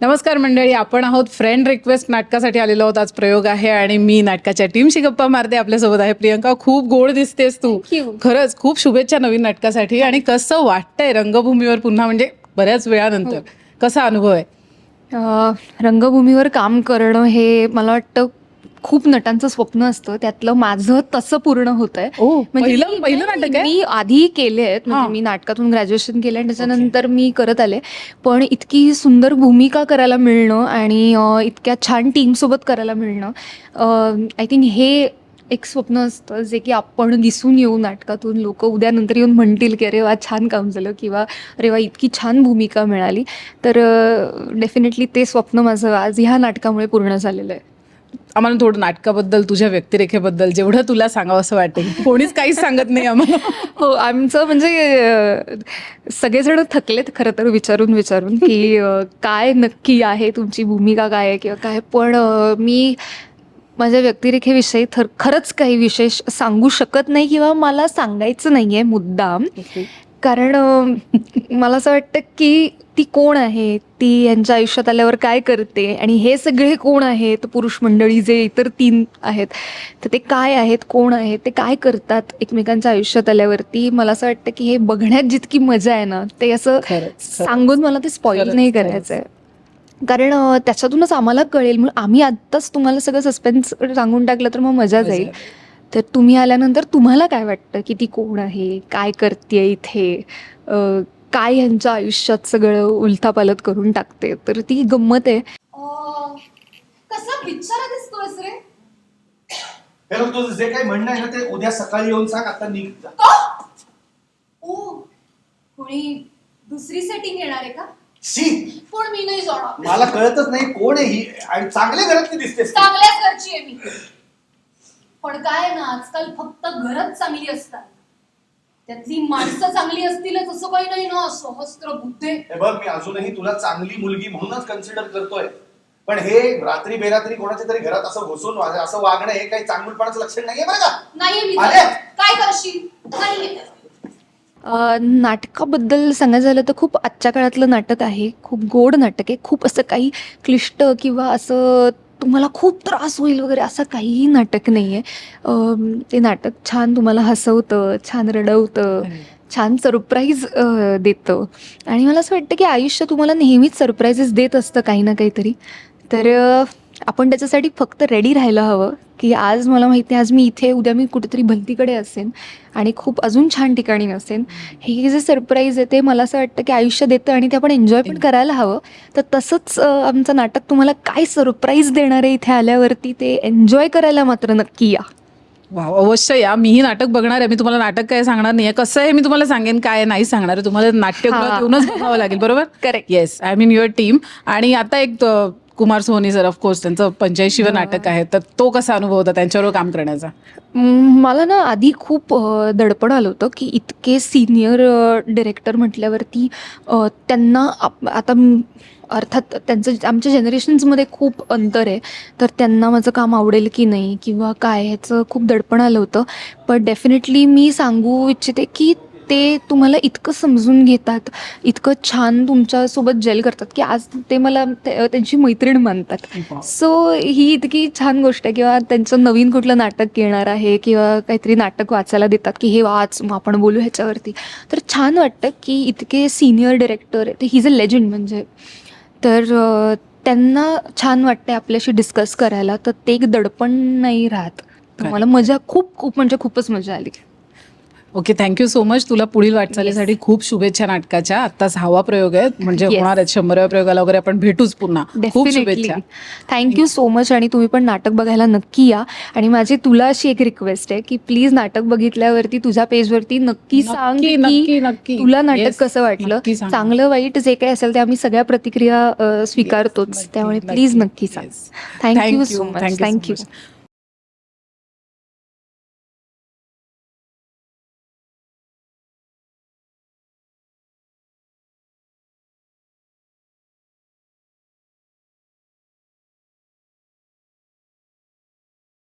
नमस्कार मंडळी आपण आहोत फ्रेंड रिक्वेस्ट नाटकासाठी आलेलो आहोत. आज प्रयोग आहे आणि मी नाटकाच्या टीमशी गप्पा मारते. आपल्यासोबत आहे प्रियंका. खूप गोड दिसतेस तू. खरंच खूप शुभेच्छा नवीन नाटकासाठी. आणि कसं वाटतंय रंगभूमीवर पुन्हा म्हणजे बऱ्याच वेळानंतर? कसा अनुभव आहे? रंगभूमीवर काम करणं हे मला वाटतं खूप नटांचं स्वप्न असतं त्यातलं माझं तसं पूर्ण होत आहे ओ पहिलं पहिलं नाटक आहे? मी आधी केले आहेत हा. म्हणजे मी नाटकातून ग्रॅज्युएशन केलं आणि त्याच्यानंतर मी करत आले. पण इतकी सुंदर भूमिका करायला मिळणं आणि अ, इतक्या छान टीमसोबत करायला मिळणं आय थिंक हे एक स्वप्न असतं जे की आपण दिसून येऊ नाटकातून. लोक उद्यानंतर येऊन म्हणतील की अरे वा छान काम झालं किंवा अरे वा इतकी छान भूमिका मिळाली. तर डेफिनेटली ते स्वप्न माझं आज ह्या नाटकामुळे पूर्ण झालेलं आहे. आम्हाला थोडं नाटकाबद्दल तुझ्या व्यक्तिरेखेबद्दल जेवढं तुला सांगावं असं वाटेल कोणीच काहीच सांगत नाही आम्हाला. हो आमचं म्हणजे सगळेजण थकलेत खरं तर विचारून विचारून की काय नक्की आहे तुमची भूमिका काय आहे किंवा काय. पण मी माझ्या व्यक्तिरेखेविषयी थर खरंच काही विशेष सांगू शकत नाही किंवा मला सांगायचं नाही आहे मुद्दाम कारण मला असं वाटतं की ती कोण आहे? ती यांच्या आयुष्यात आल्यावर काय करते? आणि हे सगळे कोण आहेत? पुरुष मंडळी जे इतर तीन आहेत तर ते काय आहेत? कोण आहेत? ते काय करतात एकमेकांच्या आयुष्यात आल्यावरती? मला असं वाटतं की हे बघण्यात जितकी मजा आहे ना ते असं. सांगून मला ते खरंच, नाही. करायचं आहे कारण त्याच्यातूनच आम्हाला कळेल म्हणून आम्ही आत्ताच तुम्हाला सगळं सस्पेन्स सांगून टाकलं तर मग मजा जाईल. तर तुम्ही आल्यानंतर तुम्हाला काय वाटतं की ती कोण आहे? काय करते इथे? काय यांच्या आयुष्यात सगळं उलथापालत करून टाकते? तर ती गंमत आहे. कसा रे? हे बघ तुझं जे काही म्हणणं आहे ना ते उद्या सकाळी येऊन सांग आता निघ जा. ओ कोणी दुसरी सेटिंग येणार आहे का? शी! पण मी नाही जाणार. मला कळतच नाही कोण आहे ही. आणि चांगल्या घरातली दिसतेस ती. चांगल्याच घरची आहे मी. पण काय ना आजकाल फक्त घरच चांगली असतात. त्यातली माणसं चांगली असतीलच असं काही नाही ना सहस्त्र बुद्धे. हे बघ मी अजूनही तुला चांगली मुलगी म्हणूनच कन्सिडर करतोय. पण हे रात्री बेरात्री कोणाच्या तरी घरात असं घुसून वा- असं वागणं हे काही चांगुलपणाचं लक्षण नाहीये बरं का? नाहीये मी. अरे! काय करशील? नाहीये अ, नाटकाबद्दल सांगायचं झालं तर खूप आजच्या काळातलं नाटक आहे. खूप गोड नाटक आहे. खूप असं काही क्लिष्ट किंवा असं तुम्हाला खूप त्रास होईल वगैरे असं काहीही नाटक नाही आहे ते नाटक छान तुम्हाला हसवतं छान रडवतं छान सरप्राईज देतं. आणि मला असं वाटतं की आयुष्य तुम्हाला नेहमीच सरप्राईजेस देत असतं काही ना काहीतरी. तर आपण त्याच्यासाठी फक्त रेडी राहायला हवं की आज मला माहिती आहे आज मी इथे उद्या मी कुठेतरी भलतीकडे असेन आणि खूप अजून छान ठिकाणी असेन हे जे सरप्राईज आहे ते मला असं वाटतं की आयुष्य देतं आणि ते आपण एन्जॉय पण करायला हवं. तर तसंच आमचं नाटक तुम्हाला काय सरप्राईज देणार आहे इथे आल्यावरती ते एन्जॉय करायला मात्र नक्की या. वा अवश्य या. मीही नाटक बघणार आहे. मी तुम्हाला नाटक काय सांगणार नाही कसं आहे मी तुम्हाला सांगेन काय नाही सांगणार. तुम्हाला नाट्यगृहात हा. येऊनच बघावं लागेल बरोबर? Correct. Yes I mean your team आणि आता एक कुमार सोनी सर ऑफकोर्स त्यांचं पंच्याऐंशीवं नाटक आहे. तर तो कसा अनुभव होता? त्यांच्यावर काम करण्याचा. मला ना आधी खूप दडपण आलं होतं की इतके सिनियर डिरेक्टर म्हटल्यावरती त्यांना आप- आता अर्थात त्यांचं आमच्या जनरेशन्समध्ये खूप अंतर आहे. तर त्यांना माझं काम आवडेल की नाही किंवा काय ह्याचं खूप दडपण आलं होतं. पण डेफिनेटली मी सांगू इच्छिते की ते तुम्हाला इतकं समजून घेतात इतकं छान तुमच्यासोबत जेल करतात की आज ते मला त्यांची मैत्रीण मानतात. सो ही इतकी छान गोष्ट आहे किंवा त्यांचं नवीन कुठलं नाटक येणार आहे किंवा काहीतरी नाटक वाचायला देतात की हे वाच मग आपण बोलू ह्याच्यावरती. तर छान वाटतं की इतके सिनियर डिरेक्टर ते ही इज अ लेजंड म्हणजे. तर त्यांना छान वाटते आपल्याशी डिस्कस करायला तर ते एक दडपण नाही राहत. तर मला मजा खूप खूप म्हणजे खूपच मजा आली. ओके थँक्यू सो मच तुला पुढील वाटचालीसाठी खूप शुभेच्छा नाटकाच्या आत्ताच हवा प्रयोग आहेत म्हणजे Yes. होणार आहेत शंभराव्या प्रयोगाला वगैरे आपण भेटूच पुन्हा खूप डेफिनेटली शुभेच्छा थँक्यू सो मच आणि तुम्ही पण नाटक बघायला नक्की या आणि माझी तुला अशी एक रिक्वेस्ट आहे की प्लीज नाटक बघितल्यावरती तुझ्या पेजवरती नक्की सांग नक्की, नक्की, की नक्की. तुला नाटक कसं वाटलं नक्की सांग. चांगलं वाईट जे काही असेल ते आम्ही सगळ्या प्रतिक्रिया अ, स्वीकारतोच त्यामुळे. प्लीज नक्की सांग. Thank you so much thank you.